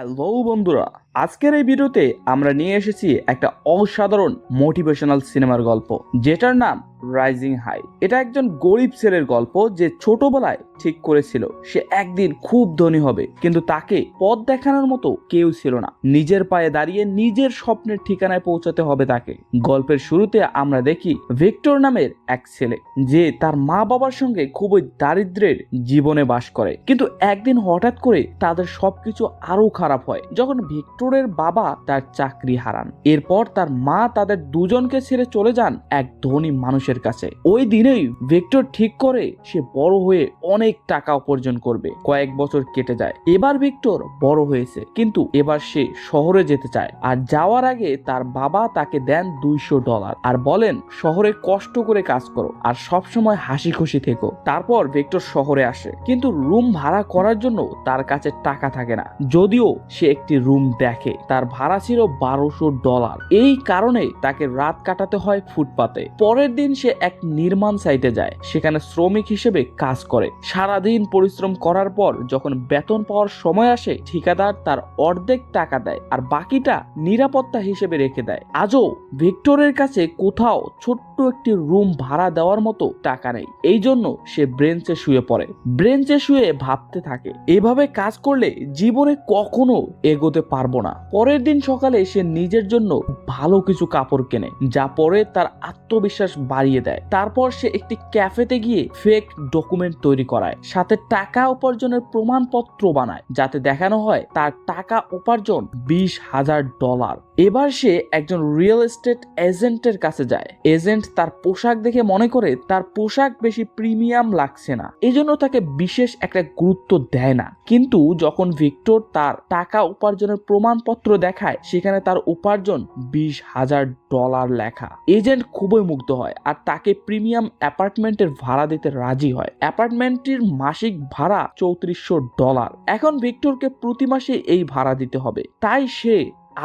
Hello বন্ধুরা, আজকের এই ভিডিওতে আমরা নিয়ে এসেছি একটা অসাধারণ মোটিভেশনাল সিনেমার গল্প, যেটার নাম রাইজিং হাই এটা একজন গরিব ছেলের গল্প যে ছোটবেলায় ঠিক করেছিল। সে একদিন খুব ধনী হবে, কিন্তু তাকে পথ দেখানোর মতো কেউ ছিল না। নিজের পায়ে দাঁড়িয়ে নিজের স্বপ্নের ঠিকানায় পৌঁছাতে হবে তাকে। গল্পের শুরুতে আমরা দেখি ভিক্টর নামের এক ছেলে, যে তার মা বাবার সঙ্গে খুবই দারিদ্রের জীবনে বাস করে। কিন্তু একদিন হঠাৎ করে তাদের সবকিছু আরও খারাপ হয়, যখন ভিক্টরের বাবা তার চাকরি হারান। এরপর তার মা তাদের দুজনকে ছেড়ে চলে যান এক ধনী মানুষের কাছে। ওই দিনেই ভিক্টর ঠিক করে সে বড় হয়ে অনেক টাকা উপার্জন করবে। কয়েক বছর কেটে যায়। এবার ভিক্টর বড় হয়েছে। কিন্তু এবার সে শহরে যেতে চায়। আর যাওয়ার আগে তার বাবা তাকে দেন দুইশো ডলার। আর বলেন, শহরে কষ্ট করে কাজ করো আর সব সময় হাসি খুশি থেকো। তারপর ভিক্টর শহরে আসে। কিন্তু রুম ভাড়া করার জন্য তার কাছে টাকা থাকে না। যদিও সে একটি রুম দেখে। তার ভাড়া ছিল বারোশো ডলার। এই কারণে তাকে রাত কাটাতে হয় ফুটপাতে। পরের দিন সে এক নির্মাণ সাইটে যায়। সেখানে শ্রমিক হিসেবে কাজ করে। সারাদিন পরিশ্রম করার পর যখন বেতন পাওয়ার সময় আসে, ঠিকাদার তার অর্ধেক টাকা দেয় আর বাকিটা নিরাপত্তা হিসেবে রেখে দেয়। আজও ভিক্টরের কাছে কোথাও ছোট্ট একটি রুম ভাড়া দেওয়ার মতো টাকা নেই। এই জন্য সে ব্রেঞ্চে শুয়ে পড়ে। ব্রেঞ্চে শুয়ে ভাবতে থাকে, এভাবে কাজ করলে জীবনে কখনো এগোতে পারব না। পরের দিন সকালে সে নিজের জন্য ভালো কিছু কাপড় কেনে, যা পরে তার আত্মবিশ্বাস বাড়িয়ে দেয়। তারপর সে একটি ক্যাফেতে গিয়ে ফেক ডকুমেন্ট তৈরি করায়। সাথে টাকা উপার্জনের প্রমাণপত্র বানায়। যাতে দেখানো হয় তার টাকা উপার্জন বিশ হাজার ডলার। এবার সে একজন রিয়েল এস্টেট এজেন্টের কাছে যায়। এজেন্ট তার পোশাক দেখে মনে করে তার পোশাক বেশি প্রিমিয়াম লাগছে না। এজন্য তাকে বিশেষ একটা গুরুত্ব দেয় না। কিন্তু যখন ভিক্টর তার টাকা উপার্জনের প্রমাণপত্র দেখায়, সেখানে তার উপার্জন বিশ হাজার ডলার লেখা। এজেন্ট খুবই মুগ্ধ হয় আর তাকে প্রিমিয়াম অ্যাপার্টমেন্টের ভাড়া দিতে রাজি হয়। অ্যাপার্টমেন্টটির মাসিক ভাড়া চৌত্রিশশো ডলার। এখন ভিক্টরকে প্রতি মাসে এই ভাড়া দিতে হবে। তাই সে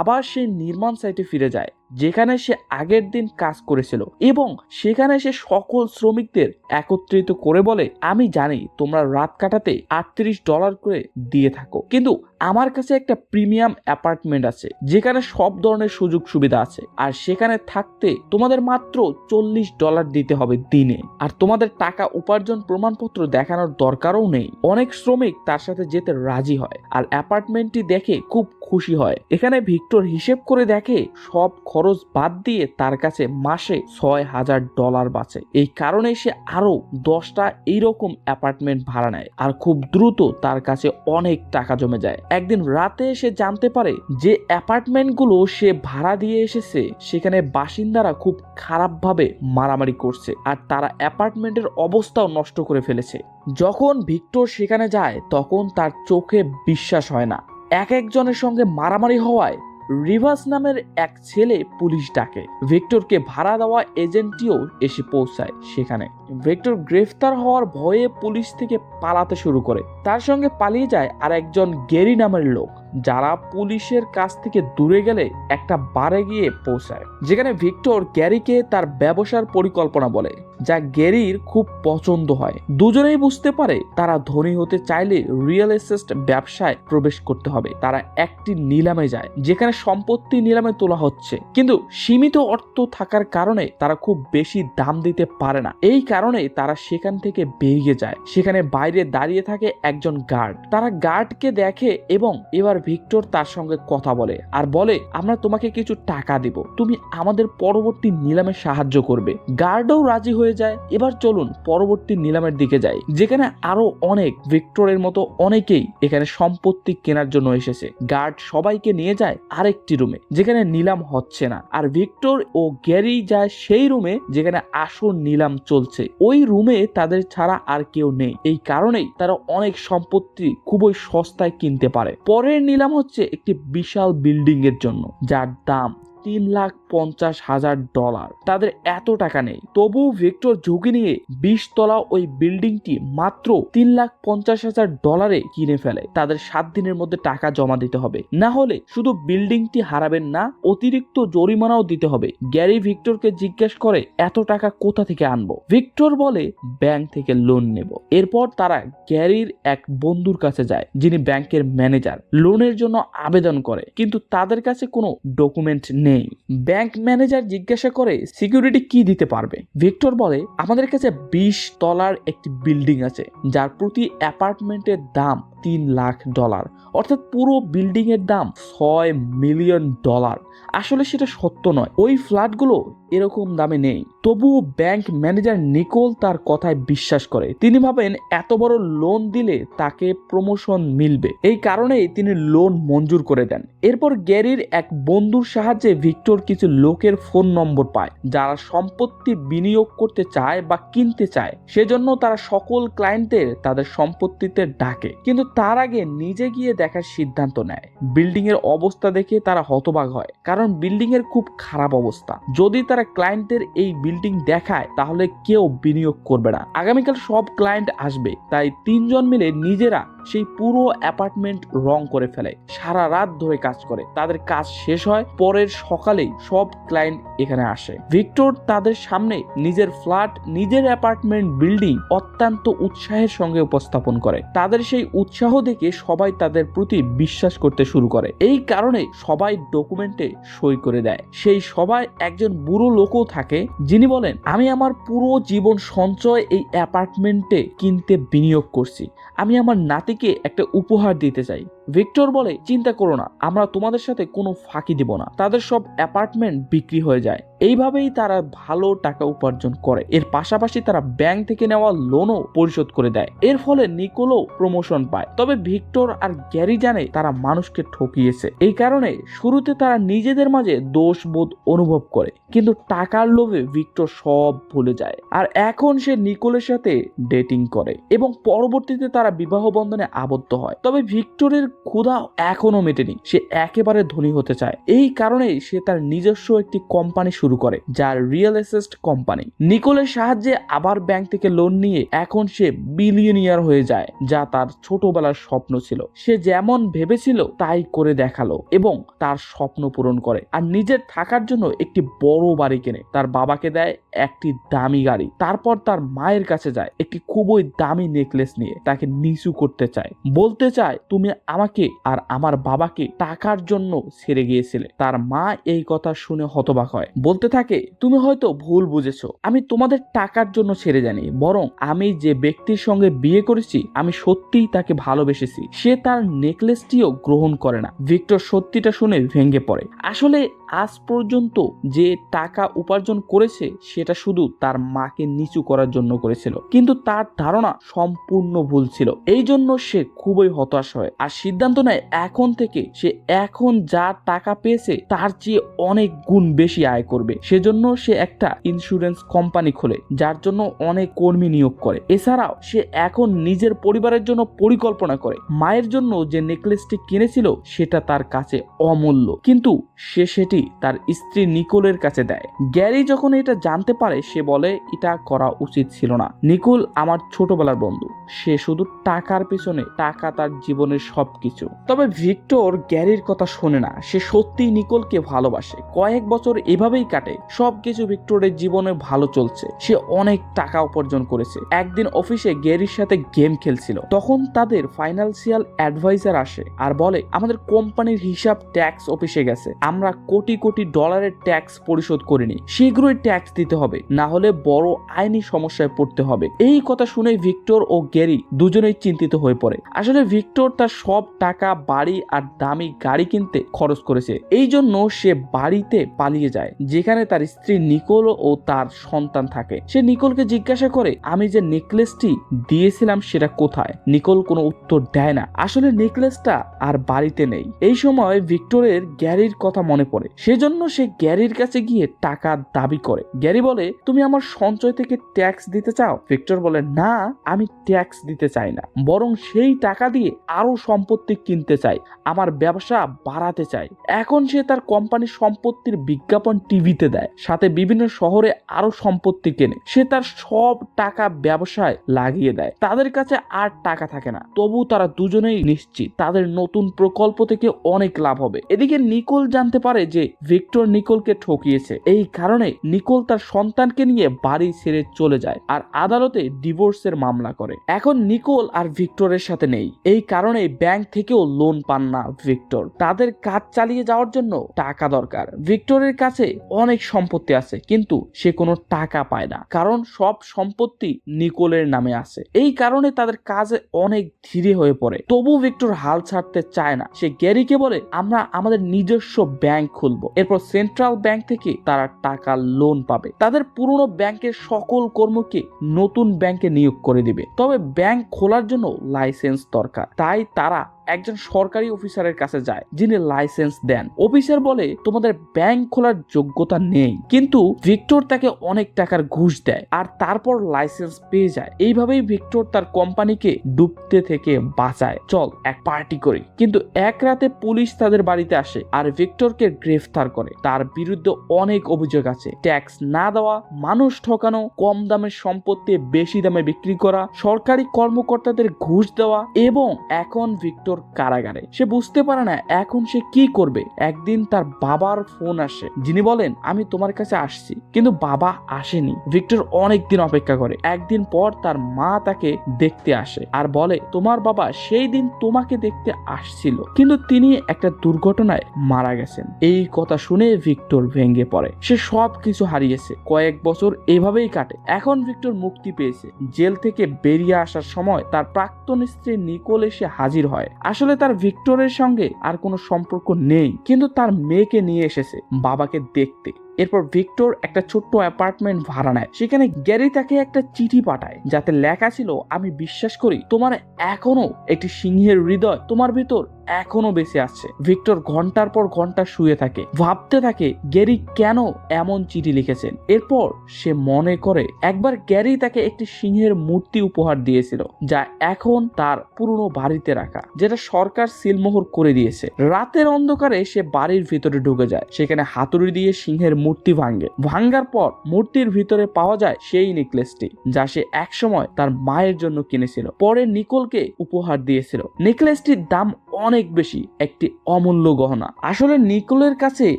আবার সেই নির্মাণ সাইটে ফিরে যায়, যেখানে সে আগের দিন কাজ করেছিল এবং সেখানে সে সকল শ্রমিকদের একত্রিত করে বলে, আমি জানি তোমরা রাত কাটাতে আটত্রিশ ডলার করে দিয়ে থাকো, কিন্তু আমার কাছে একটা প্রিমিয়াম অ্যাপার্টমেন্ট আছে, যেখানে সব ধরনের সুযোগ সুবিধা আছে, আর সেখানে থাকতে তোমাদের মাত্র চল্লিশ ডলার দিতে হবে দিনে, আর তোমাদের টাকা উপার্জন প্রমাণপত্র দেখানোর দরকারও নেই। অনেক শ্রমিক তার সাথে যেতে রাজি হয়, আর অ্যাপার্টমেন্টটি দেখে খুব খুশি হয়। এখানে ভিক্টর হিসেব করে দেখে, সব খরচ বাদ দিয়ে তার কাছে মাসে ছয় হাজার ডলার বাঁচে। এই কারণে সে আরও দশটা এইরকম অ্যাপার্টমেন্ট ভাড়া নেয় আর খুব দ্রুত তার কাছে অনেক টাকা জমে যায়। একদিন রাতে সে জানতে পারে যে অ্যাপার্টমেন্টগুলো সে ভাড়া দিয়ে এসেছে, সেখানে বাসিন্দারা খুব খারাপভাবে মারামারি করছে আর তারা অ্যাপার্টমেন্টের অবস্থাও নষ্ট করে ফেলেছে। যখন ভিক্টর সেখানে যায়, তখন তার চোখে বিশ্বাস হয় না। এক একজনের সঙ্গে মারামারি হওয়ায় রিভার্স নামের এক ছেলে পুলিশ ডাকে। ভিক্টরকে ভাড়া দেওয়া এজেন্টটিও এসে পৌঁছায় সেখানে। ভিক্টর গ্রেফতার হওয়ার ভয়ে পুলিশ থেকে পালাতে শুরু করে। তার সঙ্গে পালিয়ে যায় আর একজন গেরি নামের লোক। যারা পুলিশের কাছ থেকে দূরে গেলে একটা বারে গিয়ে পৌঁছায়, যেখানে ভিক্টর গ্যারিকে তার ব্যবসার পরিকল্পনা বলে, যা গ্যারির খুব পছন্দ হয়। দুজনেই বুঝতে পারে তারা ধনী হতে চাইলে রিয়েল এস্টেট ব্যবসায় প্রবেশ করতে হবে। তারা একটি নিলামে যায়, যেখানে সম্পত্তি নিলামে তোলা হচ্ছে। কিন্তু সীমিত অর্থ থাকার কারণে তারা খুব বেশি দাম দিতে পারে না। এই কারণে তারা সেখান থেকে বেরিয়ে যায়। সেখানে বাইরে দাঁড়িয়ে থাকে একজন গার্ড তারা গার্ডকে দেখে এবং এবার ভিক্টর তার সঙ্গে কথা বলে আর বলে, আমরা তোমাকে কিছু টাকা দিব। তুমি আমাদের পরবর্তী নিলামে সাহায্য করবে। গার্ডও রাজি হয়ে যায়। এবার চলুন পরবর্তী নিলামের দিকে যাই, যেখানে আরও অনেক ভিক্টরের মতো অনেকেই এখানে সম্পত্তি কেনার জন্য এসেছে। গার্ড সবাইকে নিয়ে যায় আরেকটি রুমে, যেখানে নিলাম হচ্ছে না। আর ভিক্টর ও গ্যারি যায় সেই রুমে, যেখানে আসল নিলাম চলছে। ওই রুমে তাদের ছাড়া আর কেউ নেই। এই কারণেই তারা অনেক সম্পত্তি খুবই সস্তায় কিনতে পারে। পরের নিলাম হচ্ছে একটি বিশাল বিল্ডিং এর জন্য যার দাম তিন লাখ পঞ্চাশ হাজার ডলার। তাদের এত টাকা নেই। তবুও ভিক্টর ঝুঁকি নিয়ে বিশ তলা ওই বিল্ডিংটি মাত্র তিন লাখ পঞ্চাশ হাজার ডলারে কিনে ফেলে। তাদের সাত দিনের মধ্যে টাকা জমা দিতে হবে। না হলে শুধু বিল্ডিংটি হারাবেন না, অতিরিক্ত জরিমানাও দিতে হবে। গ্যারি ভিক্টরকে জিজ্ঞেস করে, এত টাকা কোথা থেকে আনব? ভিক্টর বলে, ব্যাংক থেকে লোন নেব। এরপর তারা গ্যারির এক বন্ধুর কাছে যায়, যিনি ব্যাংকের ম্যানেজার। লোনের জন্য আবেদন করে, কিন্তু তাদের কাছে কোনো ডকুমেন্ট নেই। ব্যাংক ম্যানেজার জিজ্ঞাসা করে, সিকিউরিটি কি দিতে পারবে? ভিক্টর বলে, আমাদের কাছে বিশ তলার একটি বিল্ডিং আছে, যার প্রতি অ্যাপার্টমেন্টের দাম তিন লাখ ডলার। অর্থাৎ পুরো বিল্ডিং এর দাম ছয় মিলিয়ন ডলার। আসলে সেটা সত্য নয়। ওই ফ্ল্যাটগুলো এরকম দামে নেই। তবুও ব্যাংক ম্যানেজার নিকোল তার কথায় বিশ্বাস করে। তিনি ভাবেন, এত বড় লোন দিলে তাকে প্রমোশন মিলবে। এই কারণেই তিনি লোন মঞ্জুর করে দেন। এরপর গ্যারির এক বন্ধুর সাহায্যে ভিক্টর কিছু লোকের ফোন নম্বর পায়, যারা সম্পত্তি বিনিয়োগ করতে চায় বা কিনতে চায়। সেজন্য তারা সকল ক্লায়েন্টদের তাদের সম্পত্তিতে ডাকে, কিন্তু তার আগে নিজে গিয়ে দেখার সিদ্ধান্ত নেয়। বিল্ডিং এর অবস্থা দেখে তারা হতবাক হয়, কারণ বিল্ডিং এর খুব খারাপ অবস্থা। যদি তারা ক্লায়েন্টদের এই বিল্ডিং দেখায়, তাহলে কেউ বিনিয়োগ করবে না। আগামীকাল সব ক্লায়েন্ট আসবে, তাই তিনজন মিলে নিজেরা সেই পুরো অ্যাপার্টমেন্ট রং করে ফেলে। সারা রাত ধরে কাজ করে। তাদের কাজ শেষ হয় পরের সকালেই সব ক্লায়েন্ট এখানে আসে। ভিক্টর তাদের সামনে নিজের ফ্ল্যাট, নিজের অ্যাপার্টমেন্ট বিল্ডিং অত্যন্ত উৎসাহের সঙ্গে উপস্থাপন করে। তাদের সেই উৎসাহ দেখে সবাই তাদের প্রতি বিশ্বাস করতে শুরু করে। এই কারণে সবাই ডকুমেন্টে সই করে দেয়। সেই সবাই একজন বুড়ো লোকও থাকে, যিনি বলেন, আমি আমার পুরো জীবন সঞ্চয় এই অ্যাপার্টমেন্টে কিনতে বিনিয়োগ করছি। আমি আমার নাতিকে একটা উপহার দিতে চাই। ভিক্টর বলে, চিন্তা করো না, আমরা তোমাদের সাথে কোনো ফাঁকি দিব না। তাদের সব অ্যাপার্টমেন্ট বিক্রি হয়ে যায়। এইভাবেই তারা ভালো টাকা উপার্জন করে। এর পাশাপাশি তারা ব্যাংক থেকে নেওয়া লোনও পরিশোধ করে দেয়। এর ফলে নিকোলও প্রমোশন পায়। তবে ভিক্টর আর গ্যারি জানে তারা মানুষকে ঠকিয়েছে। এই কারণে শুরুতে তারা নিজেদের মাঝে দোষ বোধ অনুভব করে। কিন্তু টাকার লোভে ভিক্টর সব ভুলে যায়। আর এখন সে নিকোলের সাথে ডেটিং করে। এবং পরবর্তীতে তারা বিবাহ বন্ধনে আবদ্ধ হয়। তবে ভিক্টরের ক্ষুধা এখনও মেটেনি, সে একেবারে ধনী হতে চায়। এই কারণেই সে তার নিজস্ব একটি কোম্পানি শুরু করে, যার রিয়েল এস্টেট কোম্পানি। নিকোলের সাহায্যে আবার ব্যাংক থেকে লোন নিয়ে এখন সে বিলিয়নিয়ার হয়ে যায়, যা তার ছোটবেলার স্বপ্ন ছিল। সে যেমন ভেবেছিল, তাই করে দেখাল এবং তার স্বপ্ন পূরণ করে। আর নিজের থাকার জন্য একটি বড় বাড়ি কেনে। তার বাবাকে দেয় একটি দামি গাড়ি। তারপর তার মায়ের কাছে যায় একটি খুবই দামি নেকলেস নিয়ে। তাকে নিচু করতে চায়। বলতে চায়, তুমি আমাকে আর আমার বাবাকে টাকার জন্য ছেড়ে গিয়েছিলে। তার মা এই কথা শুনে হতবাক হয়। বলতে থাকে, তুমি হয়তো ভুল বুঝেছ। আমি তোমাদের টাকার জন্য ছেড়ে জানি বরং আমি যে ব্যক্তির সঙ্গে বিয়ে করেছি, আমি সত্যিই তাকে ভালোবেসেছি। সে তার নেকলেসটিও গ্রহণ করে না। ভিক্টর সত্যিটা শুনে ভেঙে পড়ে। আসলে আজ পর্যন্ত যে টাকা উপার্জন করেছে, সেটা শুধু তার মাকে নিচু করার জন্য করেছিল। কিন্তু তার ধারণা সম্পূর্ণ ভুল ছিল। এই জন্য সে খুবই হতাশ হয়। আর সিদ্ধান্ত নেয়, এখন থেকে সে এখন যা টাকা পেয়েছে, তার চেয়ে অনেক গুণ বেশি আয় করবে। সেজন্য সে একটা ইন্স্যুরেন্স কোম্পানি খোলে, যার জন্য অনেক কর্মী নিয়োগ করে। এছাড়াও সে এখন নিজের পরিবারের জন্য পরিকল্পনা করে। মায়ের জন্য যে নেকলেসটি কিনেছিল, সেটা তার কাছে অমূল্য। কিন্তু সে সেটি তার স্ত্রী নিকোলের কাছে দেয়। গ্যারি যখন এটা জানতে পারে, সে বলে, এটা করা উচিত ছিল না। নিকোল আমার ছোটবেলার বন্ধু। সে শুধু টাকার পিছনে টাকা তার জীবনের সবকিছু। তবে ভিক্টর গ্যারির কথা শোনে না। সে সত্যিই নিকোলকে ভালোবাসে। কয়েক বছর এভাবেই কাটে। সবকিছু ভিক্টরের জীবনে ভালো চলছে। সে অনেক টাকা উপার্জন করেছে। একদিন অফিসে গ্যারির সাথে গেম খেলছিল। তখন তাদের ফাইন্যান্সিয়াল অ্যাডভাইজার আসে আর বলে, আমাদের কোম্পানির হিসাব ট্যাক্স অফিসে গেছে। আমরা কোটি কোটি ডলারের ট্যাক্স পরিশোধ করিনি। শীঘ্রই ট্যাক্স দিতে হবে। না হলে বড় আইনি সমস্যায় পড়তে হবে। এই কথা শুনে ভিক্টর ও গ্যারি দুজনেই চিন্তিত হয়ে পড়ে। আসলে ভিক্টর তার সব টাকা, বাড়ি আর দামি গাড়ি কিনতে খরচ করেছে। এই জন্য সে বাড়িতে পালিয়ে যায়, যেখানে তার স্ত্রী নিকোল ও তার সন্তান থাকে। সে নিকোলকে জিজ্ঞাসা করে, আমি যে নেকলেসটি দিয়েছিলাম সেটা কোথায়? নিকোল কোনো উত্তর দেয় না। আসলে নেকলেসটা আর বাড়িতে নেই। এই সময় ভিক্টরের গ্যারির কথা মনে পড়ে। সেজন্য সে গ্যারির কাছে গিয়ে টাকা দাবি করে। গ্যারি বলে, তুমি আমার সঞ্চয় থেকে ট্যাক্স দিতে চাও? ভিক্টর বলে, না, আমি ট্যাক্স দিতে চাই না। বরং সেই টাকা দিয়ে আরও সম্পত্তি সম্পত্তি কিনতে চাই আমার ব্যবসা বাড়াতে চাই এখন সে তার কোম্পানির সম্পত্তির বিজ্ঞাপন টিভিতে দেয়, সাথে বিভিন্ন শহরে আরও সম্পত্তি কেনে। সে তার সব টাকা ব্যবসায় লাগিয়ে দেয়। তাদের কাছে আর টাকা থাকে না। তবু তারা দুজনেই নিশ্চিত, তাদের নতুন প্রকল্প থেকে অনেক লাভ হবে। এদিকে নিকোল জানতে পারে যে ভিক্টর নিকোলকে ঠকিয়েছে। এই কারণে নিকোল তার সন্তানকে নিয়ে বাড়ি ছেড়ে চলে যায় আর আদালতে ডিভোর্সের মামলা করে। এখন নিকোল আর ভিক্টরের সাথে নেই। এই কারণে ব্যাংক থেকেও লোন পান না ভিক্টর। তাদের কাজ চালিয়ে যাওয়ার জন্য টাকা দরকার। ভিক্টরের কাছে অনেক সম্পত্তি আছে, কিন্তু সে কোনো টাকা পায় না, কারণ সব সম্পত্তি নিকোলের নামে আছে। এই কারণে তাদের কাজে অনেক ধীরে হয়ে পড়ে। তবু ভিক্টর হাল ছাড়তে চায় না। সে গ্যারিকে বলে, আমরা আমাদের নিজস্ব ব্যাংক খুলবো। এরপর সেন্ট্রাল ব্যাংক থেকে তারা টাকা লোন পাবে। তাদের পুরনো ব্যাংকের সকল কর্মকে নতুন ব্যাংকে নিয়োগ করে দিবে। তবে ব্যাংক খোলার জন্য লাইসেন্স দরকার। তাই তারা একজন সরকারি অফিসারের কাছে যায়, যিনি লাইসেন্স দেন। অফিসার বলে, তোমাদের ব্যাংক খোলার যোগ্যতা নেই। কিন্তু ভিক্টর তাকে অনেক টাকার ঘুষ দেয় আর তারপর লাইসেন্স পেয়ে যায়। এইভাবেই ভিক্টর তার কোম্পানিকে ডুবতে থেকে বাঁচায়। চল, এক পার্টি করি। কিন্তু এক রাতে পুলিশ তাদের বাড়িতে আসে আর ভিক্টরকে গ্রেফতার করে। তার বিরুদ্ধে অনেক অভিযোগ আছে। ট্যাক্স না দেওয়া, মানুষ ঠকানো, কম দামের সম্পত্তি, বেশি দামে বিক্রি করা, সরকারি কর্মকর্তাদের ঘুষ দেওয়া এবং এখন ভিক্টর কারাগারে। সে বুঝতে পারে না এখন সে কি করবে। একদিন তার বাবার ফোন আসে। যিনি বলেন, আমি তোমার কাছে আসছি। কিন্তু বাবা আসেনি। ভিক্টর অনেক দিন অপেক্ষা করে। একদিন পর তার মা তাকে দেখতে আসে আর বলে, তোমার বাবা সেই দিন তোমাকে দেখতে আসছিল। কিন্তু তিনি একটা দুর্ঘটনায় মারা গেছেন। এই কথা শুনে ভিক্টর ভেঙে পড়ে। সে সব কিছু হারিয়েছে। কয়েক বছর এভাবেই কাটে। এখন ভিক্টর মুক্তি পেয়েছে। জেল থেকে বেরিয়ে আসার সময় তার প্রাক্তন স্ত্রী নিকোল এসে হাজির হয়। আসলে তার ভিক্টরের সঙ্গে আর কোনো সম্পর্ক নেই, কিন্তু তার মেয়েকে নিয়ে এসেছে বাবাকে দেখতে। এরপর ভিক্টর একটা ছোট্ট অ্যাপার্টমেন্ট ভাড়া নেয়। সেখানে গ্যারি তাকে একটা চিঠি পাঠায়, যাতে লেখা ছিল, আমি বিশ্বাস করি তোমার এখনও একটি সিংহের হৃদয় তোমার ভিতর এখনও বেঁচে আছে। ভিক্টর ঘণ্টার পর ঘণ্টা শুয়ে থাকে। ভাবতে থাকে, গ্যারি কেন এমন চিঠি লিখেছেন? এরপর সে মনে করে, একবার গ্যারি তাকে একটি সিংহের মূর্তি উপহার দিয়েছিল, যা এখন তার পুরনো বাড়িতে রাখা, যেটা সরকার সিলমোহর করে দিয়েছে। রাতের অন্ধকারে সে বাড়ির ভিতরে ঢুকে যায়। সেখানে হাতুড়ি দিয়ে সিংহের মূর্তি ভাঙে। ভাঙ্গার পর মূর্তির ভিতরে পাওয়া যায় সেই নেকলেসটি, যা সে একসময় তার মায়ের জন্য কিনেছিল। পরে নিকোলকে উপহার দিয়েছিল। নেকলেসটির দাম অনেক বেশি একটি অমূল্য গহনা। আসলে নিকোলের কাছে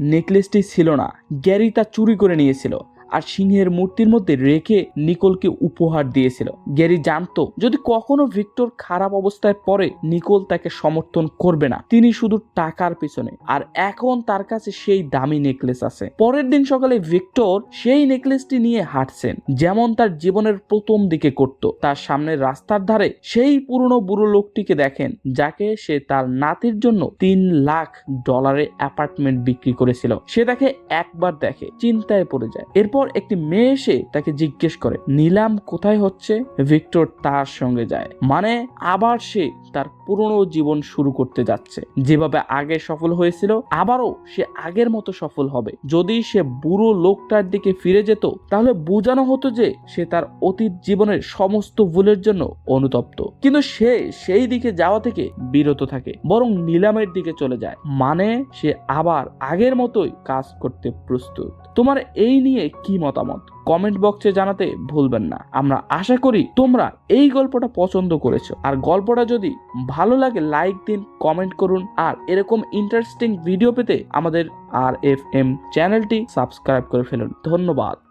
নেকলেসটি ছিল না গ্যারি তা চুরি করে নিয়েছিল। আর সিংহের মূর্তির মধ্যে রেখে নিকোলকে উপহার দিয়েছিল। গ্যারি জানতো, যদি কখনো ভিক্টর খারাপ অবস্থায় পড়ে, নিকোল তাকে সমর্থন করবে না। তিনি শুধু টাকার পিছনে। আর এখন তার কাছে সেই দামি নেকলেস আছে। পরের দিন সকালে ভিক্টর সেই নেকলেসটি নিয়ে হাঁটছেন, যেমন তার জীবনের প্রথম দিকে করত। তার সামনের রাস্তার ধারে সেই পুরনো বুড়ো লোকটিকে দেখেন, যাকে সে তার নাতির জন্য তিন লাখ ডলারের অ্যাপার্টমেন্ট বিক্রি করেছিল। সে তাকে একবার দেখে চিন্তায় পড়ে যায়। এরপর একটি মেয়ে এসে তাকে জিজ্ঞেস করে, নিলাম কোথায় হচ্ছে? ভিক্টর তার সঙ্গে যায়। মানে আবার সে তার পুরনো জীবন শুরু করতে যাচ্ছে। যেভাবে আগে সফল হয়েছিল, আবারও সে আগের মতো সফল হবে। যদি সে বুড়ো লোকটার দিকে ফিরে যেত, তাহলে বোঝানো হতো যে সে তার অতীত জীবনের সমস্ত ভুলের জন্য অনুতপ্ত। কিন্তু সে সেই দিকে যাওয়া থেকে বিরত থাকে, বরং নিলামের দিকে চলে যায়। মানে সে আবার আগের মতোই কাজ করতে প্রস্তুত। তোমার এই নিয়ে কি মতামত? কমেন্ট বক্সে জানাতে ভুলবেন না। আমরা আশা করি তোমরা এই গল্পটা পছন্দ করেছ। আর গল্পটা যদি ভালো লাগে লাইক দিন কমেন্ট করুন। আর এরকম ইন্টারেস্টিং ভিডিও পেতে আমাদের আর এফ এম চ্যানেলটি সাবস্ক্রাইব করে ফেলুন। ধন্যবাদ।